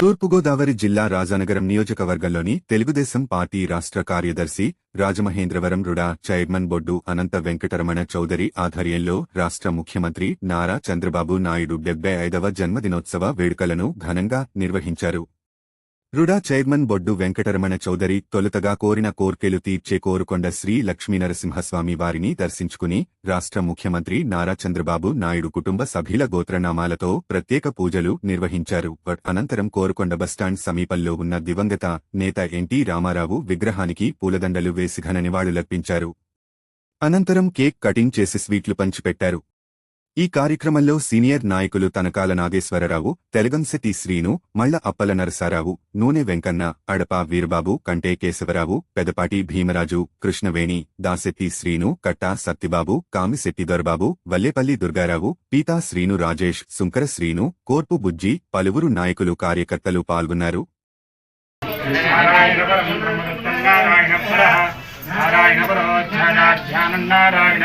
తూర్పుగోదావరి జిల్లా రాజానగరం నియోజకవర్గంలోని తెలుగుదేశం పార్టీ రాష్ట్ర కార్యదర్శి రాజమహేంద్రవరం రుడా చైర్మన్ బొడ్డు అనంత వెంకటరమణ చౌదరి ఆధ్వర్యంలో రాష్ట్ర ముఖ్యమంత్రి నారా చంద్రబాబు నాయుడు డెబ్బై ఐదవ జన్మదినోత్సవ వేడుకలను ఘనంగా నిర్వహించారు. రుడా చైర్మన్ బొడ్డు వెంకటరమణ చౌదరి తొలుతగా కోరిన కోర్కెలు తీర్చే కోరుకొండ శ్రీ లక్ష్మీనరసింహస్వామి వారిని దర్శించుకుని రాష్ట్ర ముఖ్యమంత్రి నారా చంద్రబాబు నాయుడు కుటుంబ సభ్యుల గోత్రనామాలతో ప్రత్యేక పూజలు నిర్వహించారు. అనంతరం కోరుకొండ బస్టాండ్ సమీపంలో ఉన్న దివంగత నేత ఎన్టీ రామారావు విగ్రహానికి పూలదండలు వేసి ఘన నివాళులర్పించారు. అనంతరం కేక్ కటింగ్ చేసి స్వీట్లు పంచిపెట్టారు. ఈ కార్యక్రమంలో సీనియర్ నాయకులు తనకాల నాగేశ్వరరావు తెలగంశెట్టి శ్రీను మళ్ళ అప్పల నరసారావు నూనె వెంకన్న అడప వీరబాబు కంటే కేశవరావు పెదపాటి భీమరాజు కృష్ణవేణి దాసెట్టి శ్రీను కట్టా సత్తిబాబు కామిశెట్టి దొరబాబు వల్లేపల్లి దుర్గారావు పీతా శ్రీను రాజేష్ సుంకర శ్రీను కోర్పు బుజ్జి పలువురు నాయకులు కార్యకర్తలు పాల్గొన్నారు. నారాయణ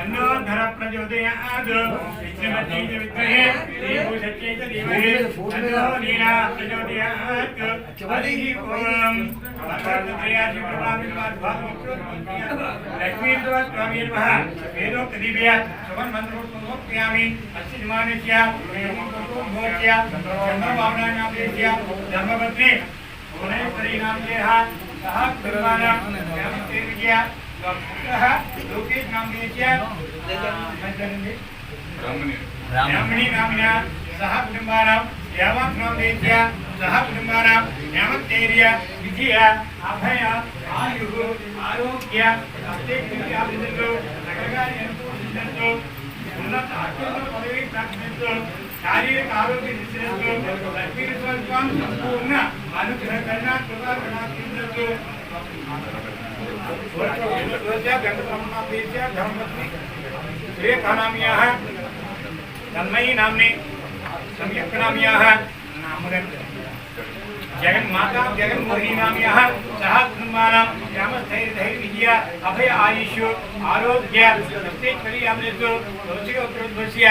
तन्नो धर प्रचोदयात् विष्णुमती च विद्महे देवभूषत्यै च धीमहि तन्नो नीरा प्रचोदयात् हरिः ओम् लक्ष्मी स्वामी नमः वेदोक्तदिव्य सुमन् मन्त्रोक्तमोक्त्यामि अस्य निमानस्य मोक्त्या चन्द्रभावनायामदेश्य धर्मपत्नी भुवनेश्वरी नाम देहा सः कुर्माणं विजया బ్రాహ్మణి నామిన సహ కుటుంబానాం యావత్ నామ్యేయ సహ కుటుంబానాం జ్ఞానతేర్య విజయ అభయ ఆయు ఆరోగ్య అత్యధిక అభివృద్ధిలో సకలగా ఎంతో ఉన్నత అత్యంత పదవి ప్రాప్తిస్తూ శారీరక ఆరోగ్య నిశ్చయిస్తూ లక్ష్మీ స్వల్పం సంపూర్ణ అనుగ్రహ కన్నా కృపా కణాక్షిస్తూ ग्रेखानाम्याः तन्मयी नाम्ने सम्यक्नाम्याः नामगन् जगन्माता जगन्मोहिनीनाम्यः सः कुटुम्बानां ग्रामस्थैर्धैर्विजय अभय आयुष् आरोग्य प्रत्येकपर्यामृतु कौशिकोद्वस्य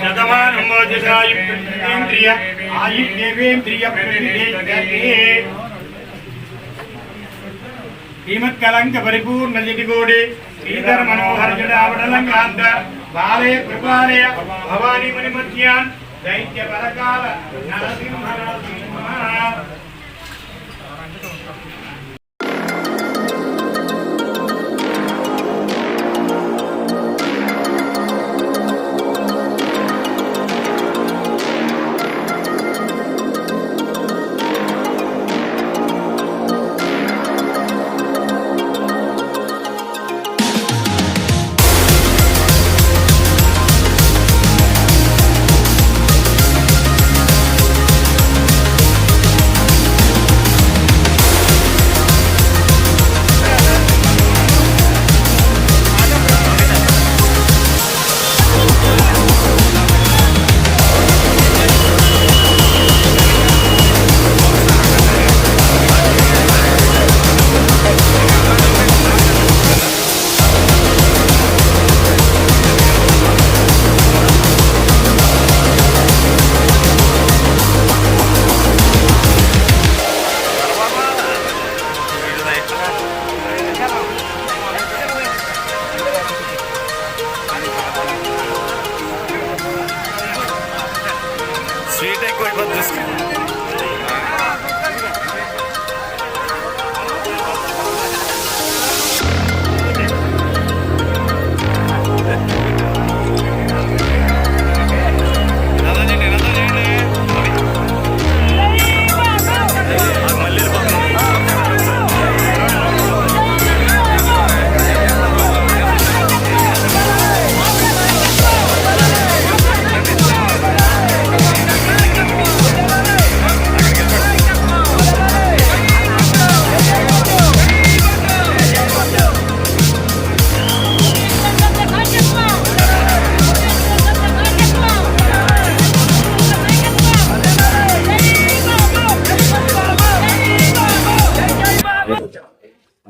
శతమానం మోజసాయుంద్రియ ఆయుర్దేవేంద్రియ ప్రతిదేశే శ్రీమత్కలంక పరిపూర్ణ జిటిగోడి శ్రీధర మనోహర జడావడలంకాంత బాలయ కృపాలయ భవానీ మణిమధ్యాన్ దైత్య పరకాల నరసింహ నరసింహ.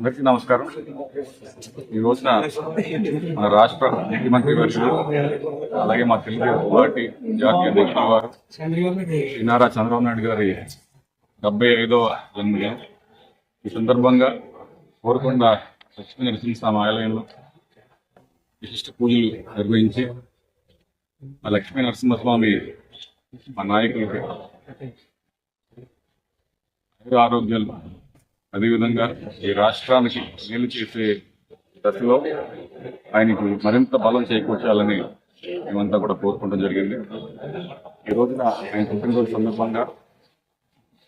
అందరికీ నమస్కారం. ఈ రోజున మన రాష్ట్ర ముఖ్యమంత్రి వర్షులు అలాగే మా తెలుగు పార్టీ జాతీయ అధ్యక్షుల వారు శ్రీ నారా చంద్రబాబు నాయుడు గారి డెబ్బై ఐదవ జన్మదినం. ఈ సందర్భంగా కోరుకొండ లక్ష్మీ నరసింహస్వామి ఆలయంలో విశిష్ట పూజలు నిర్వహించి ఆ లక్ష్మీ నరసింహస్వామి మా నాయకులకి ఆరోగ్యాలు అదేవిధంగా ఈ రాష్ట్రానికి మేలు చేసే దశలో ఆయనకు మరింత బలం చేకూర్చాలని మేమంతా కూడా కోరుకోవడం జరిగింది. ఈ రోజున ఆయన పుట్టినరోజు సందర్భంగా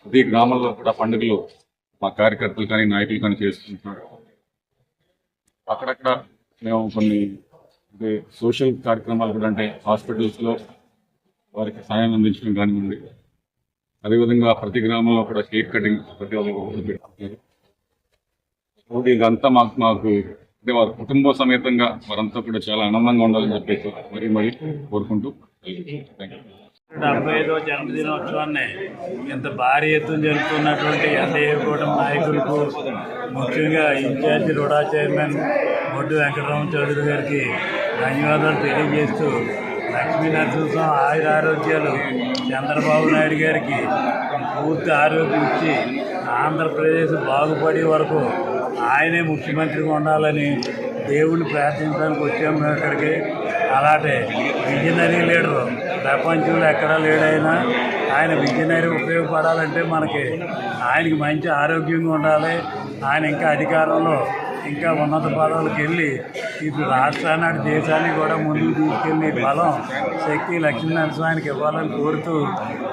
ప్రతి గ్రామంలో కూడా పండుగలు మా కార్యకర్తలు కానీ నాయకులు కానీ చేసుకుంటున్నారు అక్కడక్కడ మేము కొన్ని అంటే సోషల్ కార్యక్రమాలు కూడా అంటే హాస్పిటల్స్లో వారికి సాయం అందించడం కానివ్వండి అదేవిధంగా ప్రతి గ్రామంలో కూడా కేక్ కటింగ్ ప్రతి ఒక్కరు ఇదంతా మాకు మాకు అంటే వారి కుటుంబ సమేతంగా వారంతా కూడా చాలా ఆనందంగా ఉండాలని చెప్పేసి మరీ మరీ కోరుకుంటూ డెబ్బై ఐదో జన్మదినోత్సవాన్ని ఇంత భారీ ఎత్తున జరుపుకున్నటువంటి ఎన్డీఏ కూటమి నాయకులకు ముఖ్యంగా incharge RUDA chairman Boddu Venkatarama Chowdary గారికి ధన్యవాదాలు తెలియజేస్తూ లక్ష్మీ నరసింహం ఆయుర ఆరోగ్యాలు చంద్రబాబు నాయుడు గారికి పూర్తి ఆరోగ్యం ఇచ్చి ఆంధ్రప్రదేశ్ బాగుపడే వరకు ఆయనే ముఖ్యమంత్రిగా ఉండాలని దేవుణ్ణి ప్రార్థించడానికి వచ్చాము అక్కడికి ఇక్కడికి. అలాంటి విజనరీ లీడరు ప్రపంచంలో ఎక్కడా లేడైనా ఆయన విజనరీ ఉపయోగపడాలంటే మనకి ఆయనకి మంచి ఆరోగ్యంగా ఉండాలి. ఆయన ఇంకా అధికారంలో ఇంకా ఉన్నత పదవులకు వెళ్ళి ఇప్పుడు రాష్ట్రాన్ని దేశాన్ని కూడా ముందుకు తీసుకెళ్ళి బలం శక్తి లక్ష్మీనరసింహానికి ఇవ్వాలని కోరుతూ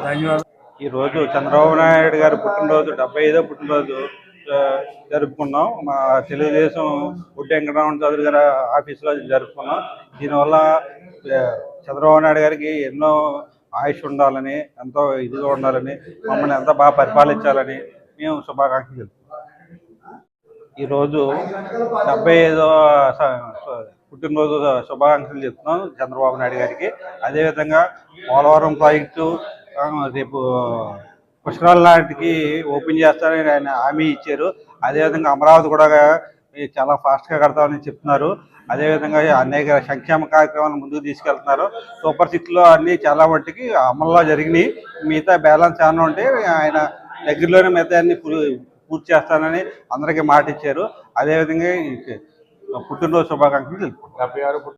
ధన్యవాదాలు. ఈ రోజు చంద్రబాబు నాయుడు గారి పుట్టినరోజు డెబ్బై ఐదో పుట్టినరోజు జరుపుకున్నాం. మా తెలుగుదేశం గుడ్డి వెంకటరమణ చౌదరి గారి ఆఫీస్లో జరుపుకున్నాం. దీనివల్ల చంద్రబాబు నాయుడు గారికి ఎన్నో ఆయుష్ ఉండాలని ఎంతో ఇదిగా ఉండాలని మమ్మల్ని ఎంత బాగా పరిపాలించాలని మేము శుభాకాంక్షలు ఈరోజు డెబ్బై ఐదో పుట్టినరోజు శుభాకాంక్షలు చెప్తున్నాం చంద్రబాబు నాయుడు గారికి. అదేవిధంగా పోలవరం ప్రాజెక్టు రేపు పుష్కరాల నాటికి ఓపెన్ చేస్తారని ఆయన హామీ ఇచ్చారు. అదేవిధంగా అమరావతి కూడా చాలా ఫాస్ట్గా కడతామని చెప్తున్నారు. అదేవిధంగా అనేక సంక్షేమ కార్యక్రమాలు ముందుకు తీసుకెళ్తున్నారు. సూపర్ సిక్స్లో అన్నీ చాలా మట్టుకి అమల్లో జరిగినాయి. మిగతా బ్యాలెన్స్ ఏమైనా ఉంటే ఆయన దగ్గరలోనే మిగతా అన్ని పూర్తి చేస్తానని అందరికీ మాట ఇచ్చారు అదేవిధంగా పుట్టినరోజు శుభాకాంక్షలు తెలుపుకుంటారు